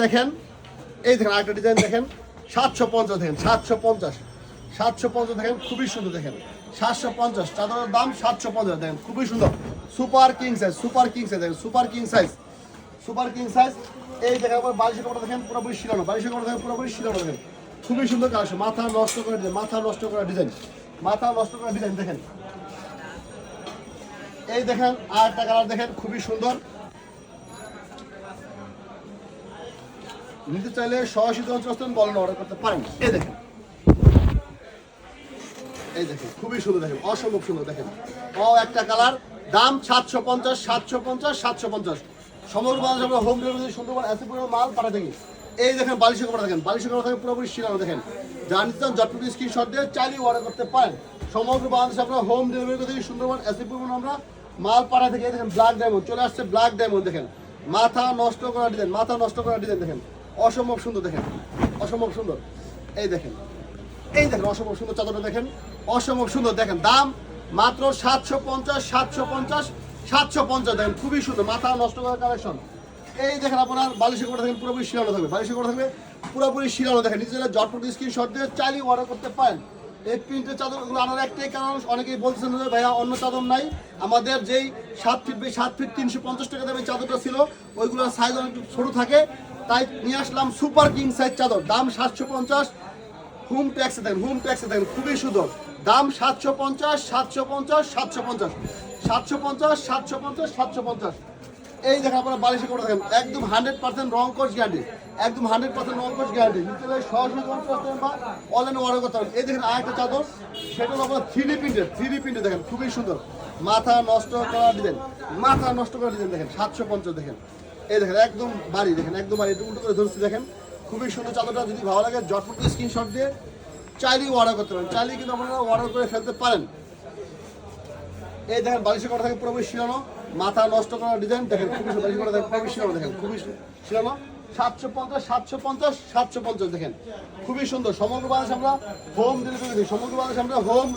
দেখেন, এই দেখেন আরেকটা ডিজাইন দেখেন। সাতশো পঞ্চাশ দেখেন, সাতশো পঞ্চাশ। সাতশো পঞ্চাশ দেখেন, খুবই সুন্দর দেখেন। সাতশো পঞ্চাশ চাদরের দাম সাতশো পঞ্চাশ দেখেন, খুবই সুন্দর। Super king size super king size দেখেন, super king size super king size এই দেখেন আবার বালিশের কাপড় দেখেন, পুরোপুরি শিলানো। বালিশের কাপড় দেখেন, পুরোপুরি শিলানো দেখেন। খুবই সুন্দর কালেকশন মাথা নষ্ট করে ডিজাইন মাথা নষ্ট করা ডিজাইন মাথা নষ্ট করা ডিজাইন দেখেন। এই দেখেন আর একটা কালার দেখেন, খুবই সুন্দর। নিতে চাইলে সরাসরি অঞ্চল বলেন অর্ডার করতে পারেন। এই দেখেন। এই দেখেন, খুবই সুন্দর দেখেন, অসম্ভব সুন্দর দেখেন। ও একটা কালার, দাম সাতশো পঞ্চাশ সাতশো পঞ্চাশ সাতশো পঞ্চাশ। সমগ্র বাংলাদেশ আমরা হোম ডেলিভারি সুন্দরবন, এত পরিমাণ মাল পাঠা থাকি। এই দেখেন, বালিশের কাপড় দেখেন, বালিশের কাপড় থাকে পুরোপুরি শিরানো দেখেন। যা নিতে চান জটপুর স্ক্রিনশট দিয়ে চাইলেই অর্ডার করতে পারেন। সমগ্র বাংলাদেশে আমরা হোম ডেলিভারি করতে সুন্দরবন এসি পরিমাণ আমরা মাল পাঠা থেকে। দেখেন ব্ল্যাক ডায়মন্ড চলে আসছে ব্ল্যাক ডায়মন্ড দেখেন। মাথা নষ্ট করা ডিজাইন মাথা নষ্ট করা ডিজাইন দেখেন। অসম্ভব সুন্দর দেখেন। অসম্ভব সুন্দর। এই দেখেন। এই দেখেন, অসম্ভব সুন্দর চাদরটা দেখেন। অসম্ভব সুন্দর দেখেন। দাম মাত্র সাতশো পঞ্চাশ সাতশো পঞ্চাশ সাতশো পঞ্চাশ দেখেন, খুবই সুন্দর। মাথা নষ্ট করার কালেকশন এই দেখেন আপনার বালিশে করে দেখেন, পুরোপুরি শিরানো থাকবে। বালিশে করে থাকবে, পুরোপুরি শিরানো দেখেন। নিজেরা জটপট স্ক্রিনশট দিয়ে চাইলেই অর্ডার করতে পারেন। এই প্রিন্টের চাদরগুলো আনার একটাই কারণ, অনেকেই বলছেন ভাইয়া, অন্য চাদর নাই। আমাদের যেই সাত ফিট সাত ফিট তিনশো পঞ্চাশ টাকা দামের চাদরটা ছিল, ওইগুলোর সাইজ অনেক ছোটো থাকে। তাই নিয়ে আসলাম সুপার কিং সাইজ চাদর। দাম সাতশো পঞ্চাশ। হোম ট্যাক্সে দেখেন, হোম ট্যাক্সে দেখেন, খুবই সুন্দর। দাম সাতশো পঞ্চাশ সাতশো পঞ্চাশ সাতশো পঞ্চাশ। সাতশো পঞ্চাশ সাতশো পঞ্চাশ সাতশো পঞ্চাশ। এই দেখেন আপনারা বালিশে করে দেখেন, একদম হান্ড্রেড পার্সেন্ট রং কোর্স গ্যারান্টি। একদম হান্ড্রেড পার্সেন্ট রং কোর্স গ্যারান্টি। নিতে হলে সরাসরি বা অনলাইনে অর্ডার করতে হবে এই দেখেন আরেকটা চাদর, সেটা হলো আপনার থ্রি প্রিন্টের থ্রি প্রিন্টে দেখেন, খুবই সুন্দর। মাথা নষ্ট করা ডিজাইন মাথা নষ্ট করা ডিজাইন দেখেন, সাতশো পঞ্চাশ দেখেন। এই দেখেন, একদম বাড়ি, দেখেন, একদম বাড়ি। একটু উল্টো করে ধরছি, দেখেন। খুবই সুন্দর চাদরটা যদি ভালো লাগে, জটপট স্ক্রিনশট দিয়ে চাইলেই অর্ডার করতে পারেন। চাইলেই কিন্তু আপনারা অর্ডার করে ফেলতে পারেন। এই দেখেন, বালিশের করা থাকে পুরোপুরি শিরানো মাথা নষ্ট করার ডিজাইন দেখেন, খুবই বালিশের করা থাকে পুরোপুরি শিরানো দেখেন, খুবই শিরানো সাতশো পঞ্চাশ সাতশো পঞ্চাশ সাতশো পঞ্চাশ, দেখেন, খুবই সুন্দর। সমগ্র বাংলাদেশ আমরা হোম ডেলিভারি দিই সমগ্র বাংলাদেশ আমরা হোম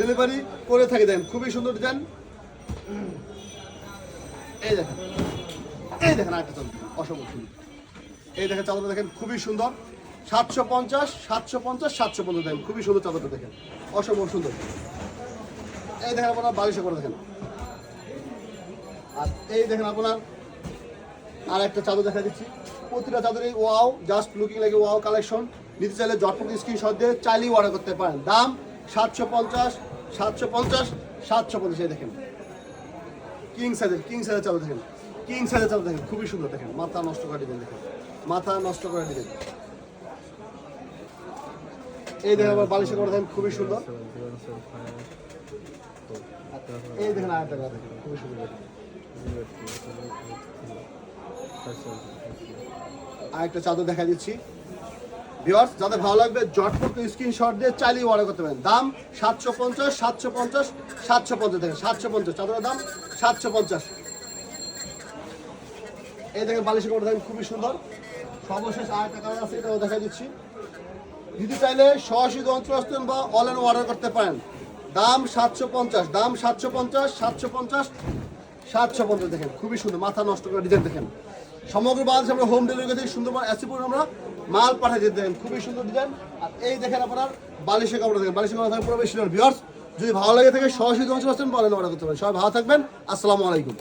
ডেলিভারি করে থাকি, দেখেন, খুবই সুন্দর ডিজাইন এই দেখেন। এই দেখেন আরেকটা চাদর অসম্ভব সুন্দর। এই দেখেন চাদরটা দেখেন খুবই সুন্দর। সাতশো পঞ্চাশ সাতশো পঞ্চাশ সাতশো পঞ্চাশ দেখেন, খুবই সুন্দর চাদরটা দেখেন। অসম্ভব সুন্দর। এই দেখেন আপনার বালিশে করে দেখেন। আর এই দেখেন আপনার আর একটা চাদর দেখা দিচ্ছি। প্রতিটা চাদরই ওয়াও জাস্ট লুকিং লাগে ওয়াও কালেকশন নিতে চাইলে জটপট স্ক্রিনশট দিয়ে চাইলেই অর্ডার করতে পারেন। দাম সাতশো পঞ্চাশ সাতশো পঞ্চাশ সাতশো পঞ্চাশ দেখেন। কিং সাইজের কিং সাইজের চাদর দেখেন। কিং সাইজের চাদর দেখেন, খুবই সুন্দর দেখেন। মাথা নষ্ট করে দিবেন দেখেন। মাথা নষ্ট করে দিবেন। এই দেখেন আবার বালিশে করে দেখেন, খুবই সুন্দর। এই দেখেন কথা দেখেন, খুবই সুন্দর আরেকটা চাদর দেখা দিচ্ছি। ভিওয়ার্স যাদের ভালো লাগবে, জটপট স্ক্রিনশট দিয়ে চাইলেই অর্ডার করতে পারেন। দাম সাতশো পঞ্চাশ সাতশো পঞ্চাশ সাতশো পঞ্চাশ দেখেন, সাতশো পঞ্চাশ। চাদরের দাম সাতশো পঞ্চাশ। এই দেখেন বালিশের করে দেখেন, খুবই সুন্দর। সর্বশেষ আরেকটা কালার আছে, এটাও দেখা দিচ্ছি। দিতে চাইলে সরাসরি অঞ্চল আসতেন বা অনলাইন অর্ডার করতে পারেন। দাম সাতশো পঞ্চাশ, দাম সাতশো পঞ্চাশ সাতশো পঞ্চাশ সাতশো পঞ্চাশ দেখেন, খুবই সুন্দর। মাথা নষ্ট করে ডিজাইন দেখেন। সমগ্র বাংলাদেশে আমরা হোম ডেলিভারি থেকে সুন্দরবন অ্যাসিপুর আমরা মাল পাঠিয়ে দিতে দেখেন, খুবই সুন্দর ডিজাইন আর এই দেখেন আপনার বালিশের কাপড় দেখেন, বালিশের কাপড় পুরো বেশি যদি ভালো লাগে থাকে সরাসরি অঞ্চল আসতেন বা অনলাইন অর্ডার করতে পারেন। সবাই ভালো থাকবেন, আসসালামু আলাইকুম।